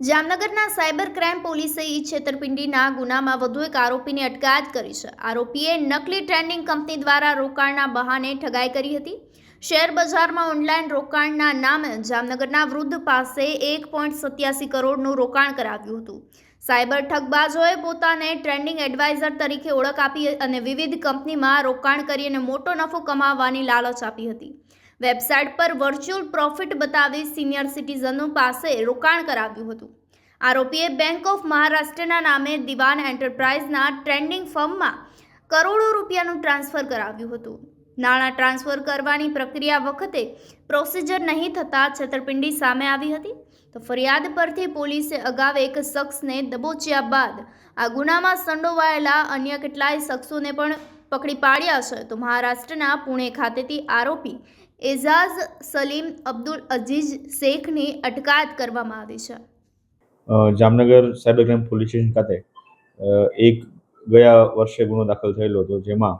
જામનગરના cyber crime પોલીસે ઈ છેતરપિંડીના ગુનામાં વધુ એક આરોપીની અટકાયત કરી છે. આરોપીએ નકલી ટ્રેન્ડિંગ કંપની દ્વારા રોકાણના બહાને ઠગાઈ કરી હતી. શેર બજારમાં ઓનલાઈન રોકાણના નામે જામનગરના વૃદ્ધ પાસે એક પોઈન્ટ સત્યાસી કરોડનું રોકાણ કરાવ્યું હતું. સાયબર ઠગબાજોએ પોતાને ટ્રેન્ડિંગ એડવાઇઝર તરીકે ઓળખ આપી અને વિવિધ કંપનીમાં રોકાણ કરી અને મોટો નફો કમાવવાની લાલચ આપી હતી. વેબસાઇટ પર વર્ચ્યુઅલ પ્રોફિટ બતાવી સિનિયર સિટીઝનો પાસે રોકાણ કરાવ્યું હતું. આરોપીએ બેંક ઓફ મહારાષ્ટ્રના નામે દિવાન એન્ટરપ્રાઇઝના ટ્રેન્ડિંગ ફર્મમાં કરોડો રૂપિયાનું ટ્રાન્સફર કરાવ્યું હતું. નાણાં ટ્રાન્સફર કરવાની પ્રક્રિયા વખતે પ્રોસિજર નહીં થતાં છેતરપિંડી સામે આવી હતી. તો ફરિયાદ પરથી પોલીસે અગાઉ એક શખ્સને દબોચ્યા બાદ આ ગુનામાં સંડોવાયેલા અન્ય કેટલાય શખ્સોને પણ પકડી પાડ્યા છે. તો મહારાષ્ટ્રના પુણે ખાતેથી આરોપી એઝાઝ સલીમ અબ્દુલ અઝીઝ શેખની અટકાયત કરવામાં આવી છે. Jamnagar cyber crime police station ખાતે એક ગયા વર્ષે ગુનો દાખલ થયેલો હતો જેમાં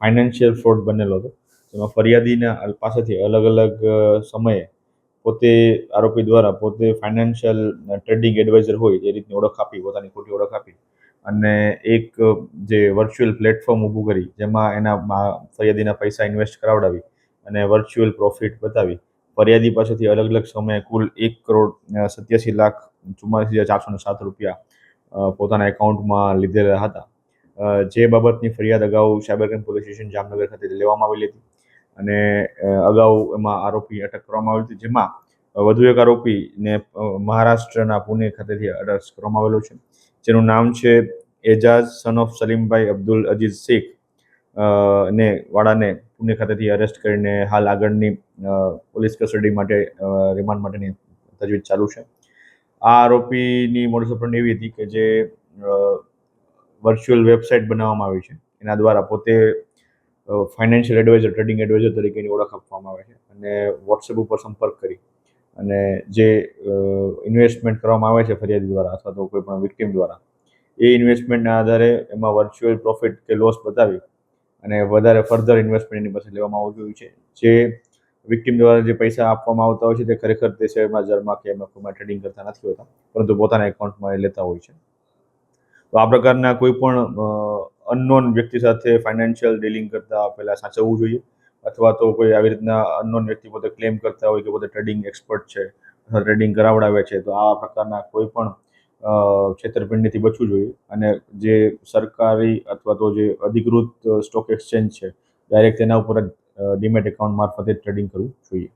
ફાઇનાન્શિયલ ફ્રોડ બનેલો હતો. જેમાં ફરિયાદીના પાસેથી અલગ અલગ સમયે પોતે આરોપી દ્વારા પોતે ફાઇનાન્શિયલ ટ્રેડિંગ એડવાઇઝર હોય એ રીતની ઓળખ આપી, પોતાની ખોટી ઓળખ આપી. અને એક જે વર્ચ્યુઅલ પ્લેટફોર્મ ઊભું કરી, જેમાં એના ફરિયાદીના પૈસા ઇન્વેસ્ટ કરાવડાવી અને વર્ચ્યુઅલ પ્રોફિટ બતાવી. ફરિયાદી પાસેથી અલગ અલગ સમયે કુલ એક કરોડ સત્યાસી લાખ ચુમ્માલીસ હજાર ચારસો સાત રૂપિયા પોતાના એકાઉન્ટમાં લીધેલા હતા. જે બાબતની ફરિયાદ અગાઉ cyber crime police station Jamnagar ખાતે લેવામાં આવેલી હતી અને અગાઉ એમાં આરોપી અટક કરવામાં આવી હતી, જેમાં વધુ એક આરોપીને મહારાષ્ટ્રના પુણે ખાતેથી અટક કરવામાં આવેલો છે. જેનું નામ છે એજાઝ સન ઓફ સલીમભાઈ અબ્દુલ અજીઝ શેખ. ને વાળાને પુણે ખાતેથી અરેસ્ટ કરીને હાલ આગળની પોલીસ કસ્ટડી માટે રિમાન્ડ માટેની તજવીજ ચાલુ છે. આ આરોપીની મોડસ એવી હતી કે જે વર્ચ્યુઅલ વેબસાઇટ બનાવવામાં આવી છે. એના દ્વારા પોતે ફાઇનાન્શિયલ એડવાઇઝર ટ્રેડિંગ એડવાઇઝર તરીકેની ઓળખ આપવામાં આવે છે. અને વોટ્સએપ ઉપર સંપર્ક કરી. અને જે ઇન્વેસ્ટમેન્ટ કરવામાં આવે છે ફરિયાદી દ્વારા અથવા તો કોઈ પણ વિક્ટિમ દ્વારા, એ ઇન્વેસ્ટમેન્ટના આધારે એમાં વર્ચ્યુઅલ પ્રોફિટ કે લોસ બતાવી અને વધારે ફર્ધર ઇન્વેસ્ટમેન્ટ એની પાસે લેવામાં આવતું હોય છે. જે વિક્ટિમ દ્વારા જે પૈસા આપવામાં આવતા હોય છે તે ખરેખર તે શેર બજારમાં કે એમાં ટ્રેડિંગ કરતા નથી હોતા, પરંતુ પોતાના એકાઉન્ટમાં એ લેતા હોય છે. તો આ પ્રકારના કોઈ પણ અનનોન વ્યક્તિ સાથે ફાઇનાન્શિયલ ડીલિંગ કરતા પહેલાં સાચવવું જોઈએ. અથવા તો કોઈ આવી રીતના અનનોન વ્યક્તિ પોતે ક્લેમ કરતા હોય કે પોતે ટ્રેડિંગ એક્સપર્ટ છે, અથવા ટ્રેડિંગ કરાવડાવે છે, તો આ પ્રકારના કોઈ પણ છેતરપિંડીથી બચવું જોઈએ. અને જે સરકારી અથવા તો જે અધિકૃત સ્ટોક એક્સચેન્જ છે ડાયરેક્ટ તેના ઉપર જ ડીમેટ એકાઉન્ટ મારફતે ટ્રેડિંગ કરવું જોઈએ.